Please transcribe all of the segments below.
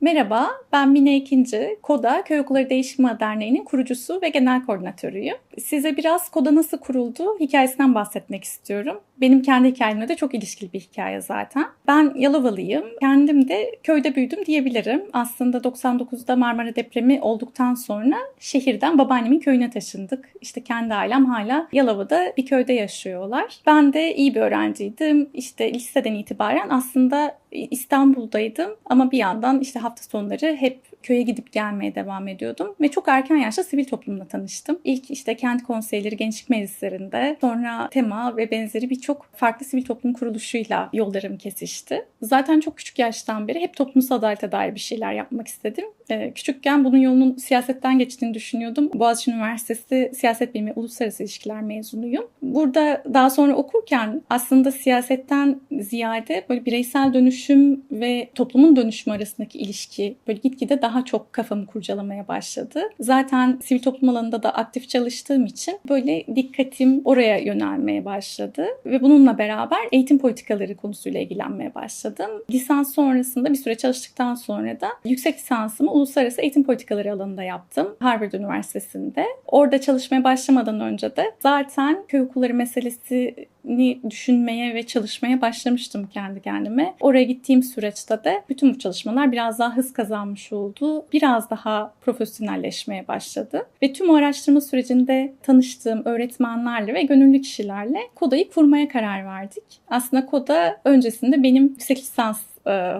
Merhaba, ben Mine Ekinci, KODA Köy Okulları Değişimi Derneği'nin kurucusu ve genel koordinatörüyüm. Size biraz KODA nasıl kuruldu hikayesinden bahsetmek istiyorum. Benim kendi hikayemle de çok ilişkili bir hikaye zaten. Ben Yalovalıyım. Kendim de köyde büyüdüm diyebilirim. Aslında 99'da Marmara depremi olduktan sonra şehirden babaannemin köyüne taşındık. İşte kendi ailem hala Yalova'da bir köyde yaşıyorlar. Ben de iyi bir öğrenciydim. İşte liseden itibaren aslında İstanbul'daydım ama bir yandan işte hafta sonları hep köye gidip gelmeye devam ediyordum ve çok erken yaşta sivil toplumla tanıştım. İlk işte kent konseyleri, gençlik meclislerinde, sonra tema ve benzeri birçok farklı sivil toplum kuruluşuyla yollarım kesişti. Zaten çok küçük yaştan beri hep toplumsal adalete dair bir şeyler yapmak istedim. Ee, küçükken bunun yolunun siyasetten geçtiğini düşünüyordum. Boğaziçi Üniversitesi Siyaset Bilimi Uluslararası İlişkiler mezunuyum. Burada daha sonra okurken aslında siyasetten ziyade böyle bireysel dönüşüm ve toplumun dönüşümü arasındaki ilişki böyle gitgide daha çok kafamı kurcalamaya başladı. Zaten sivil toplum alanında da aktif çalıştığım için böyle dikkatim oraya yönelmeye başladı ve bununla beraber eğitim politikaları konusuyla ilgilenmeye başladım. Lisans sonrasında bir süre çalıştıktan sonra da yüksek lisansımı uluslararası eğitim politikaları alanında yaptım. Harvard Üniversitesi'nde. Orada çalışmaya başlamadan önce de zaten köy okulları meselesini düşünmeye ve çalışmaya başlamıştım kendi kendime. Oraya gittiğim süreçte de bütün bu çalışmalar biraz daha hız kazanmış oldu. Biraz daha profesyonelleşmeye başladı. Ve tüm o araştırma sürecinde tanıştığım öğretmenlerle ve gönüllü kişilerle KODA'yı kurmaya karar verdik. Aslında KODA öncesinde benim yüksek lisans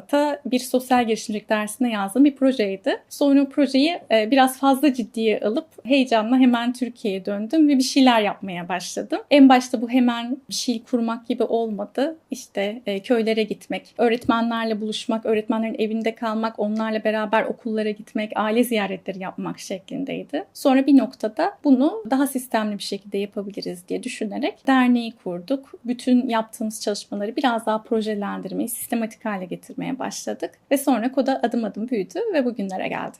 ta bir sosyal girişimcilik dersine yazdığım bir projeydi. Sonra o projeyi e, biraz fazla ciddiye alıp heyecanla hemen Türkiye'ye döndüm ve bir şeyler yapmaya başladım. En başta bu hemen bir şey kurmak gibi olmadı. İşte e, köylere gitmek, öğretmenlerle buluşmak, öğretmenlerin evinde kalmak, onlarla beraber okullara gitmek, aile ziyaretleri yapmak şeklindeydi. Sonra bir noktada bunu daha sistemli bir şekilde yapabiliriz diye düşünerek derneği kurduk. Bütün yaptığımız çalışmaları biraz daha projelendirmeyi sistematik hale getirdik getirmeye başladık ve sonra koda adım adım büyüdü ve bugünlere geldi.